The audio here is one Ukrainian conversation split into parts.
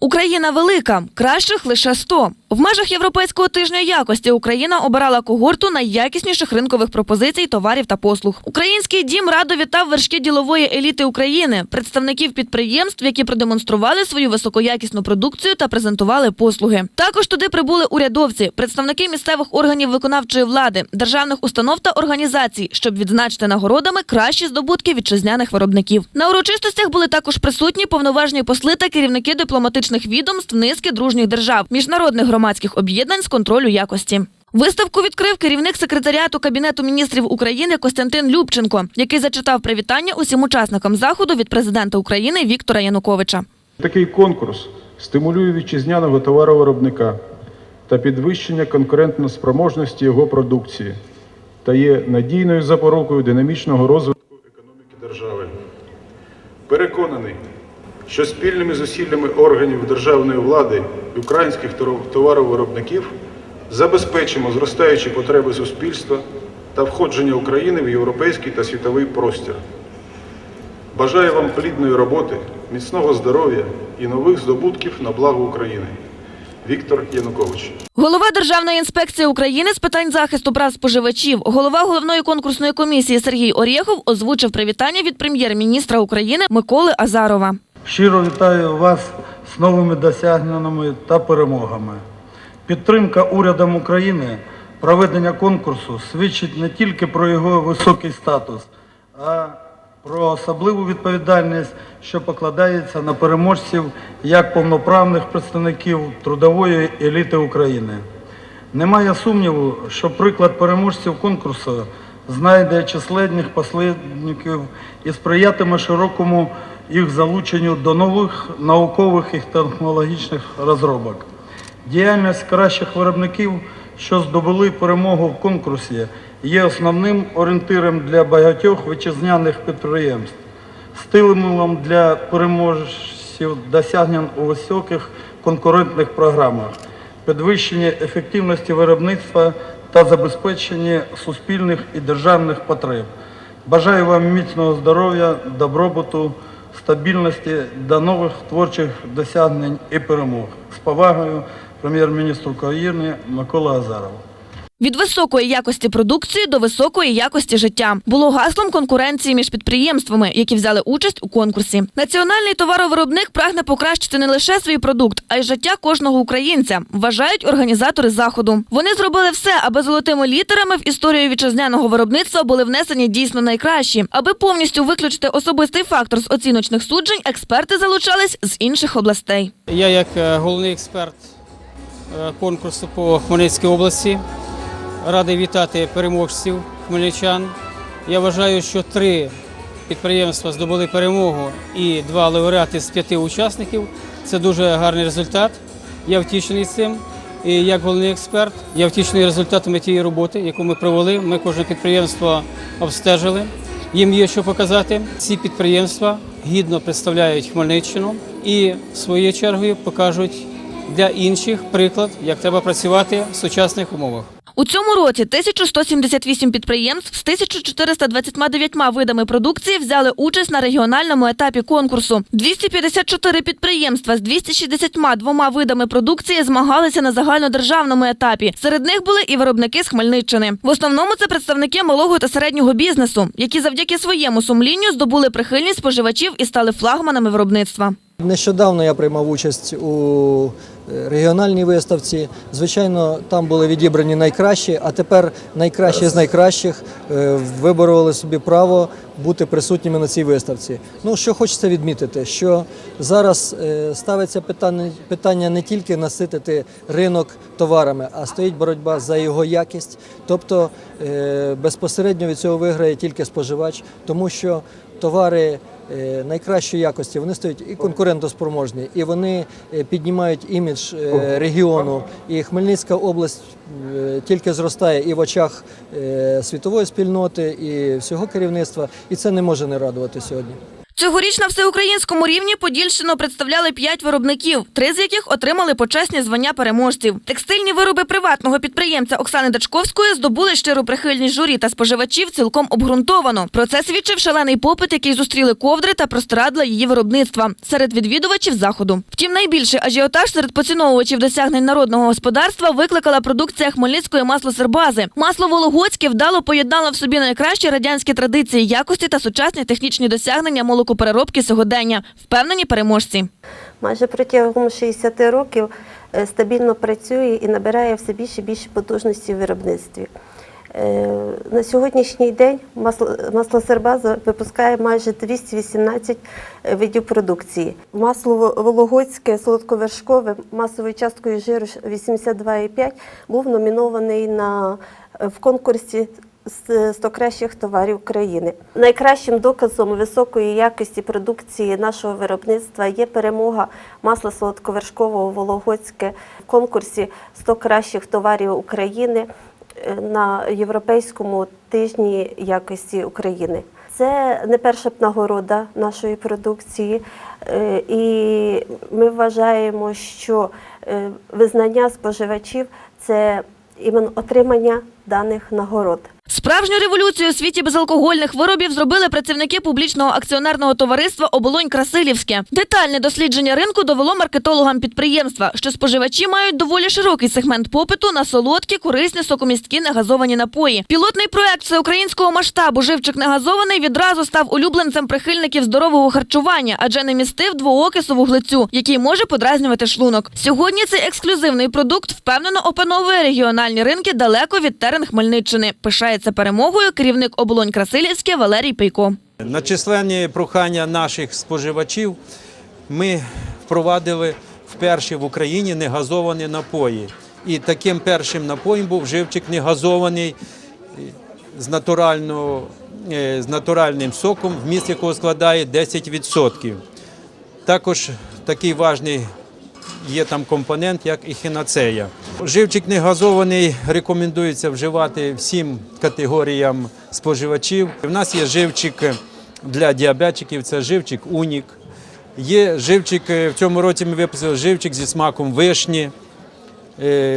Україна велика, кращих лише 100. В межах європейського тижня якості Україна обирала когорту найякісніших ринкових пропозицій товарів та послуг. Український дім радо вітав вершки ділової еліти України, представників підприємств, які продемонстрували свою високоякісну продукцію та презентували послуги. Також туди прибули урядовці, представники місцевих органів виконавчої влади, державних установ та організацій, щоб відзначити нагородами кращі здобутки вітчизняних виробників. На урочистостях були також присутні повноважні посли та керівники дипломатичних відомств низки дружніх держав, міжнародних громадських об'єднань з контролю якості. Виставку відкрив керівник секретаріату Кабінету міністрів України Костянтин Любченко, який зачитав привітання усім учасникам заходу від президента України Віктора Януковича. Такий конкурс стимулює вітчизняного товаровиробника та підвищення конкурентноспроможності його продукції та є надійною запорукою динамічного розвитку економіки держави. Переконаний, що спільними зусиллями органів державної влади і українських товаровиробників забезпечимо зростаючі потреби суспільства та входження України в європейський та світовий простір. Бажаю вам плідної роботи, міцного здоров'я і нових здобутків на благо України. Віктор Янукович. Голова Державної інспекції України з питань захисту прав споживачів, голова головної конкурсної комісії Сергій Орєхов озвучив привітання від прем'єр-міністра України Миколи Азарова. Щиро вітаю вас з новими досягненнями та перемогами. Підтримка урядом України проведення конкурсу свідчить не тільки про його високий статус, а про особливу відповідальність, що покладається на переможців як повноправних представників трудової еліти України. Немає сумніву, що приклад переможців конкурсу знайде численних послідників і сприятиме широкому їх залученню до нових наукових і технологічних розробок. Діяльність кращих виробників, що здобули перемогу в конкурсі, є основним орієнтиром для багатьох вітчизняних підприємств стимулом для переможців досягнень у високих конкурентних програмах, підвищення ефективності виробництва та забезпечення суспільних і державних потреб. Бажаю вам міцного здоров'я, добробуту, стабільності до нових творчих досягнень і перемог. З повагою, прем'єр-міністр України Микола Азаров. Від високої якості продукції до високої якості життя було гаслом конкуренції між підприємствами, які взяли участь у конкурсі. Національний товаровиробник прагне покращити не лише свій продукт, а й життя кожного українця. Вважають організатори заходу. Вони зробили все, аби золотими літерами в історію вітчизняного виробництва були внесені дійсно найкращі. Аби повністю виключити особистий фактор з оціночних суджень, експерти залучались з інших областей. Я як е, головний експерт е, конкурсу по Хмельницькій області радий вітати переможців хмельничан. Я вважаю, що три підприємства здобули перемогу і два лауреати з п'яти учасників. Це дуже гарний результат. Я втішений цим. І як головний експерт, я втішений результатами тієї роботи, яку ми провели. Ми кожне підприємство обстежили. Їм є що показати. Ці підприємства гідно представляють Хмельниччину і своєю чергою покажуть для інших приклад, як треба працювати в сучасних умовах. У цьому році 1178 підприємств з 1429 видами продукції взяли участь на регіональному етапі конкурсу. 254 підприємства з 262 видами продукції змагалися на загальнодержавному етапі. Серед них були і виробники з Хмельниччини. В основному це представники малого та середнього бізнесу, які завдяки своєму сумлінню здобули прихильність споживачів і стали флагманами виробництва. Нещодавно я приймав участь у регіональній виставці. Звичайно, там були відібрані найкращі, а тепер найкращі з найкращих е, вибороли собі право бути присутніми на цій виставці. Ну, що хочеться відмітити, що зараз е, ставиться питання, питання не тільки наситити ринок товарами, а стоїть боротьба за його якість. Тобто е, безпосередньо від цього виграє тільки споживач, тому що товари найкращої якості вони стають і конкурентоспроможні, і вони е, піднімають імідж е, регіону. І Хмельницька область е, тільки зростає і в очах е, світової спільноти, і всього керівництва, і це не може не радувати сьогодні. Цьогоріч на всеукраїнському рівні Подільщину представляли п'ять виробників, три з яких отримали почесні звання переможців. Текстильні вироби приватного підприємця Оксани Дачковської здобули щиру прихильність журі та споживачів цілком обґрунтовано. Про це свідчив шалений попит, який зустріли ковдри та простирадла її виробництва серед відвідувачів заходу. Втім, найбільший ажіотаж серед поціновувачів досягнень народного господарства викликала продукція хмельницької маслосербази. Масло Вологодське вдало поєднало в собі найкращі радянські традиції якості та сучасні технічні досягнення молокопереробки сьогодення, впевнені переможці. майже протягом 60 років е, стабільно працює і набирає все більше і більше потужності в виробництві. Е, На сьогоднішній день масло, маслосербаза випускає майже 218 видів продукції. Масло Вологодське солодковершкове масовою часткою жиру 82,5 був номінований на, е, в конкурсі з 100 кращих товарів країни. Найкращим доказом високої якості продукції нашого виробництва є перемога масла солодковершкового Вологодське в конкурсі 100 кращих товарів України на Європейському тижні якості України. Це не перша нагорода нашої продукції, е, і ми вважаємо, що е, визнання споживачів це іменно отримання даних нагород. Справжню революцію у світі безалкогольних виробів зробили працівники публічного акціонерного товариства Оболонь Красилівське. Детальне дослідження ринку довело маркетологам підприємства, що споживачі мають доволі широкий сегмент попиту на солодкі, корисні, сокомісткі негазовані напої. Пілотний проект всеукраїнського масштабу Живчик негазований відразу став улюбленцем прихильників здорового харчування, адже не містив двоокису вуглецю, який може подразнювати шлунок. Сьогодні цей ексклюзивний продукт впевнено опановує регіональні ринки далеко від терен Хмельниччини. Пишається перемогою керівник оболонь Красилівське Валерій Пейко. На численні прохання наших споживачів ми впровадили вперше в Україні негазовані напої. І таким першим напоєм був живчик негазований е, з, натурального, е, з натуральним соком, вміст якого складає 10%. Також такий важний є там компонент, як і хіноцея. Живчик негазований рекомендується вживати всім категоріям споживачів. У нас є живчик для діабетиків, це живчик унік. Є живчик, в цьому році ми випустили живчик зі смаком вишні,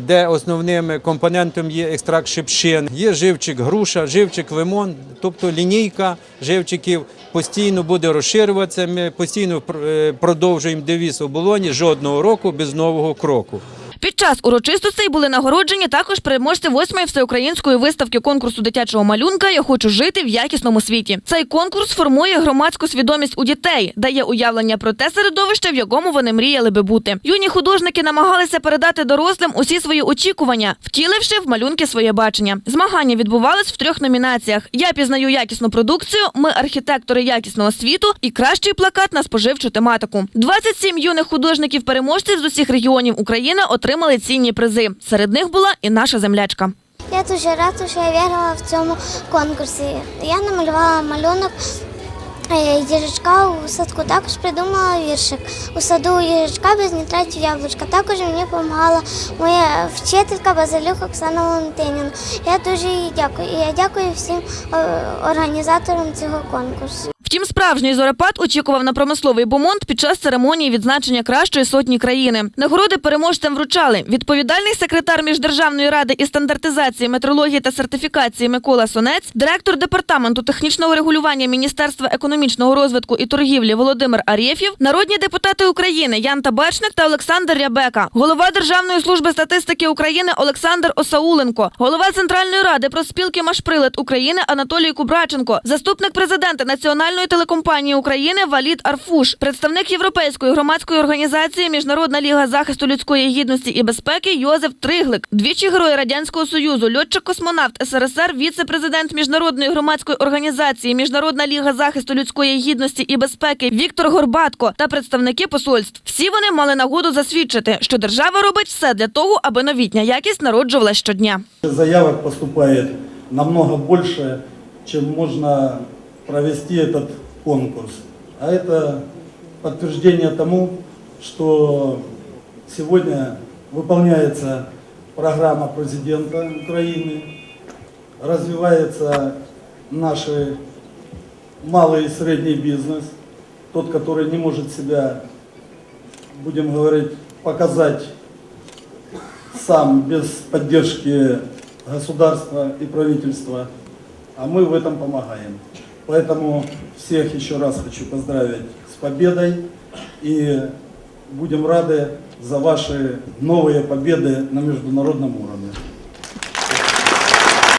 де основним компонентом є екстракт шипшин. Є живчик груша, живчик лимон, тобто лінійка живчиків постійно буде розширюватися. Ми постійно е, продовжуємо девіз оболоні жодного року без нового кроку. Під час урочистостей були нагороджені також переможці восьмої всеукраїнської виставки конкурсу дитячого малюнка Я хочу жити в якісному світі. Цей конкурс формує громадську свідомість у дітей, дає уявлення про те середовище, в якому вони мріяли би бути. Юні художники намагалися передати дорослим усі свої очікування, втіливши в малюнки своє бачення. Змагання відбувались в трьох номінаціях: Я пізнаю якісну продукцію, ми архітектори якісного світу і кращий плакат на споживчу тематику. 27 юних художників-переможців з усіх регіонів України отримали цінні призи. Серед них була і наша землячка. Я дуже рада, що я виграла в цьому конкурсі. Я намалювала малюнок е, їжачка у садку. Також придумала віршик. У саду їжачка без нітратів яблучка. Також мені допомагала моя вчителька Базилюк Оксана Валентинівна. Я дуже їй дякую. І я дякую всім е, організаторам цього конкурсу. Втім, справжній зорепад очікував на промисловий бомонд під час церемонії відзначення кращої сотні країни. Нагороди переможцям вручали відповідальний секретар міждержавної ради із стандартизації, метрології та сертифікації Микола Сонець, директор департаменту технічного регулювання Міністерства економічного розвитку і торгівлі Володимир Арєфів, народні депутати України Ян Табачник та Олександр Рябека, голова Державної служби статистики України Олександр Осауленко, голова Центральної ради проспілки Машприлад України Анатолій Кубраченко, заступник президента Національної телекомпанії України Валід Арфуш, представник Європейської громадської організації Міжнародна ліга захисту людської гідності і безпеки Йозеф Триглик, двічі герой радянського союзу, льотчик-космонавт СРСР, віце-президент Міжнародної громадської організації Міжнародна ліга захисту людської гідності і безпеки Віктор Горбатко та представники посольств. Всі вони мали нагоду засвідчити, що держава робить все для того, аби новітня якість народжувалась щодня. Заявок поступает намного больше, чем можно провести этот конкурс. А это подтверждение тому, что сегодня выполняется программа президента Украины, развивается наш малый и средний бизнес, тот, который не может себя, будем говорить, показать сам без поддержки государства и правительства, а мы в этом помогаем. Поэтому всех еще раз хочу поздравить с победой и будем рады за ваши новые победы на международном уровне.